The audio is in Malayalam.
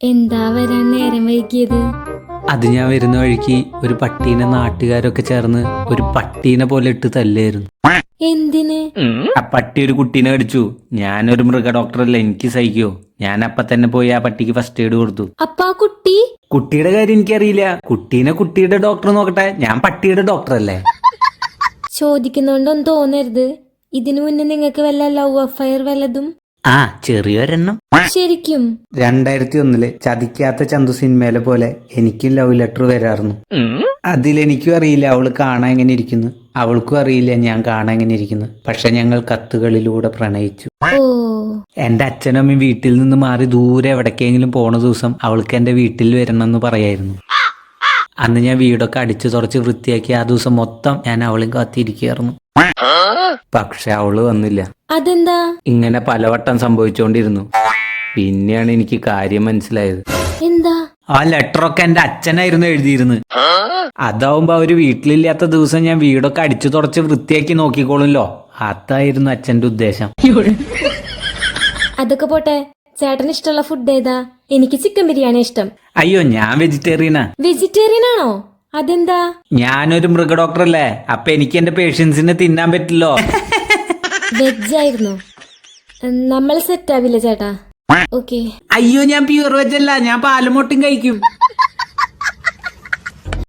എന്താ വരാൻ നേരം വൈകിയത്? അത് ഞാൻ വരുന്ന വഴിക്ക് ഒരു പട്ടീനെ നാട്ടുകാരൊക്കെ ചേർന്ന് ഒരു പട്ടീനെ പോലെ ഇട്ട് തല്ലായിരുന്നു എന്തിന്? ആ പട്ടി ഒരു കുട്ടീനെ കടിച്ചു. ഞാനൊരു മൃഗ ഡോക്ടറല്ല എനിക്ക് സഹിക്കോ. ഞാൻ അപ്പൊ തന്നെ പോയി ആ പട്ടിക്ക് ഫസ്റ്റ് എയ്ഡ് കൊടുത്തു. അപ്പൊ ആ കുട്ടി? കുട്ടിയുടെ കാര്യം എനിക്കറിയില്ല. കുട്ടീനെ കുട്ടിയുടെ ഡോക്ടർ നോക്കട്ടെ. ഞാൻ പട്ടിയുടെ ഡോക്ടറല്ലേ. ചോദിക്കുന്നോണ്ടൊന്നും തോന്നരുത്. ഇതിനു മുന്നേ നിങ്ങൾക്ക് വല്ല ലവ് അഫയർ വല്ലതും? ആ ചെറിയൊരെണ്ണം. ശരിക്കും? രണ്ടായിരത്തി ഒന്നിൽ ചതിക്കാത്ത ചന്തു സിനിമയിലെ പോലെ എനിക്കും ലവ് ലെറ്റർ വരാറുന്നു അതിലെനിക്കും അറിയില്ല അവൾ കാണാൻ എങ്ങനെ ഇരിക്കുന്നു. അവൾക്കും അറിയില്ല ഞാൻ കാണാൻ എങ്ങനെ ഇരിക്കുന്നു. പക്ഷെ ഞങ്ങൾ കത്തുകളിലൂടെ പ്രണയിച്ചു. ഓ. എന്റെ അച്ഛനും അമ്മയും വീട്ടിൽ നിന്ന് മാറി ദൂരെ എവിടേക്കെങ്കിലും പോണ ദിവസം അവൾക്ക് എന്റെ വീട്ടിൽ വരണം എന്ന് പറയായിരുന്നു. അന്ന് ഞാൻ വീടൊക്കെ അടിച്ചു തുറച്ച് വൃത്തിയാക്കി ആ ദിവസം മൊത്തം ഞാൻ അവളും കാത്തിരിക്കുകയായിരുന്നു. പക്ഷെ അവൾ വന്നില്ല. അതെന്താ? ഇങ്ങനെ പലവട്ടം സംഭവിച്ചുകൊണ്ടിരുന്നു പിന്നെയാണ് എനിക്ക് കാര്യം മനസ്സിലായത്. എന്താ? ആ ലെറ്ററൊക്കെ എന്റെ അച്ഛനായിരുന്നു എഴുതിയിരുന്നത് അതാവുമ്പോ അവർ വീട്ടിലില്ലാത്ത ദിവസം ഞാൻ വീടൊക്കെ അടിച്ചു തുടച്ച് വൃത്തിയാക്കി നോക്കിക്കോളുമല്ലോ. അതായിരുന്നു അച്ഛന്റെ ഉദ്ദേശം. അതൊക്കെ പോട്ടെ. ചേട്ടന് ഇഷ്ടമുള്ള ഫുഡ് ഏതാ? എനിക്ക് ചിക്കൻ ബിരിയാണി ഇഷ്ടം. അയ്യോ ഞാൻ വെജിറ്റേറിയനാ വെജിറ്റേറിയൻ ആണോ? അതെന്താ? ഞാനൊരു മൃഗ ഡോക്ടർ അല്ലേ അപ്പൊ എനിക്ക് എന്റെ പേഷ്യൻസിനെ തിന്നാൻ പറ്റില്ലോ. വെജ് ആയിരുന്നു. നമ്മൾ സെറ്റ് ആവില്ല ചേട്ടാ? ഓക്കെ അയ്യോ ഞാൻ പ്യൂർ വെജ് അല്ല. ഞാൻ പാലും മുട്ടും കഴിക്കും.